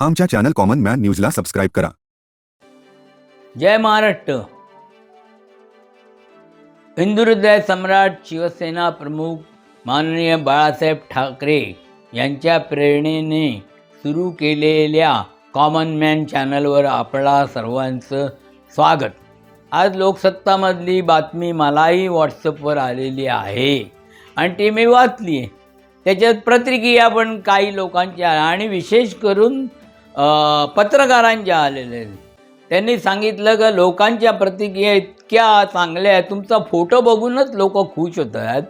आमच्या channel common man न्यूजला subscribe करा. जय महाराष्ट्र. हिंदुहृदय सम्राट शिवसेना प्रमुख माननीय बाळासाहेब ठाकरे यांच्या प्रेरणेने सुरू केलेल्या कॉमन मॅन चॅनलवर आपला सर्वांचं स्वागत. आज लोकसत्तामधली बातमी मलाही व्हॉट्सअपवर आलेली आहे आणि ती मी वाचली आहे त्याच्यात प्रतिक्रिया पण काही लोकांच्या आणि विशेष करून पत्रकारांच्या आलेले. आहेत त्यांनी सांगितलं का लोकांच्या प्रतिक्रिया इतक्या चांगल्या आहेत. तुमचा फोटो बघूनच लोक खुश होत आहेत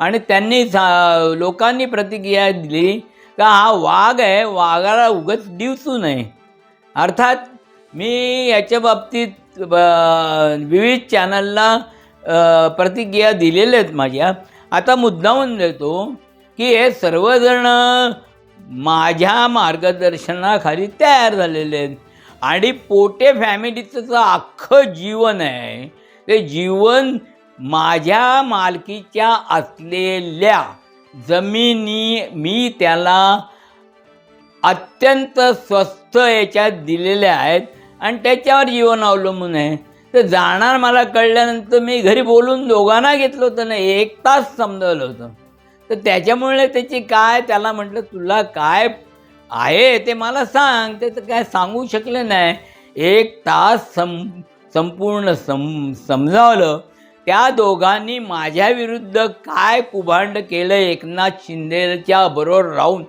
आणि त्यांनी सा लोकांनी प्रतिक्रिया दिली का हा वाघ आहे. वाघाला उगच दिवसू नये अर्थात मी याच्या बाबतीत विविध चॅनलला प्रतिक्रिया दिलेल्या आहेत माझ्या. आता मुद्दाहून देतो की हे सर्वजण माझ्या मार्गदर्शनाखाली तयार झालेले आहेत. आणि पोटे फॅमिलीचं जे अख्खं जीवन आहे. ते जीवन माझ्या मालकीच्या असलेल्या जमिनी मी त्याला अत्यंत स्वस्त याच्यात दिलेल्या आहेत आणि त्याच्यावर जीवन अवलंबून आहे. तर जाणार मला कळल्यानंतर मी घरी बोलून दोघांना घेतलं होतं ना एक तास समजवलं होतं. तर त्याच्यामुळे त्याची काय त्याला म्हटलं तुला काय आहे ते मला सांग. ते तर काय सांगू शकले नाही. एक तास सं संपूर्ण सम समजावलं. त्या दोघांनी माझ्या विरुद्ध काय कुभांड केलं एकनाथ शिंदेच्या बरोबर राहून?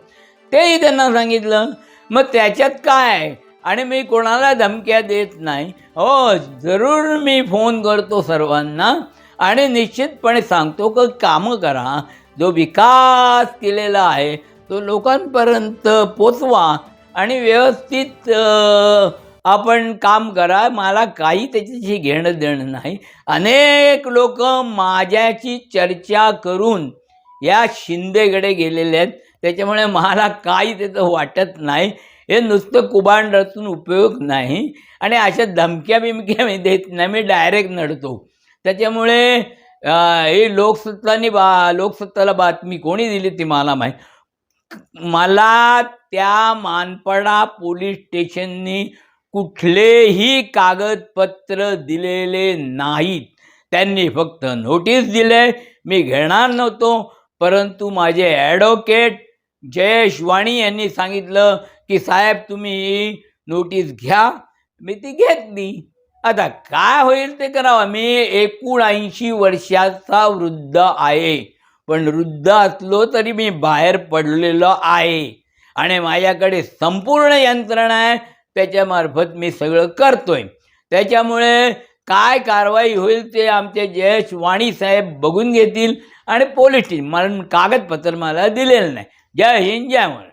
तेही त्यांना सांगितलं. मग त्याच्यात काय? आणि मी कोणाला धमक्या देत नाही? हो जरूर मी फोन करतो सर्वांना आणि निश्चितपणे सांगतो की कामं करा. जो विकास केलेला आहे तो लोकांपर्यंत पोचवा आणि व्यवस्थित आपण काम करा. मला काही त्याच्याशी घेणं देणं नाही. अनेक लोक माझ्याची चर्चा करून या शिंदेकडे गेलेले आहेत. त्याच्यामुळे मला काही त्याचं वाटत नाही. हे नुसतं कुबाण रचून उपयोग नाही. आणि अशा धमक्या बिमक्या मी देत नाही. मी डायरेक्ट नडतो. त्याच्यामुळे ही लोकसत्तानी बा लोकसत्ताला बातमी कोणी दिली ती मला माहीत? मला त्या मानपडा पोलीस स्टेशननी कुठलेही कागदपत्र दिलेले नाहीत. त्यांनी फक्त नोटीस दिले. मी घेणार नव्हतो परंतु माझे ॲडव्होकेट जयेश वाणी यांनी सांगितलं की साहेब तुम्ही ही नोटीस घ्या. मी ती घेतली. आता काय होईल ते करावं? मी एकोणऐंशी वर्षाचा वृद्ध आहे. पण वृद्ध असलो तरी मी बाहेर पडलेलो आहे. आणि माझ्याकडे संपूर्ण यंत्रणा आहे. त्याच्यामार्फत मी सगळं करतोय. त्याच्यामुळे काय कारवाई होईल ते आमचे जयेश वाणी साहेब बघून घेतील. आणि पोलीस स्टेशन मला कागदपत्र मला दिलेलं नाही. जय हिंद जय महाराष्ट्र.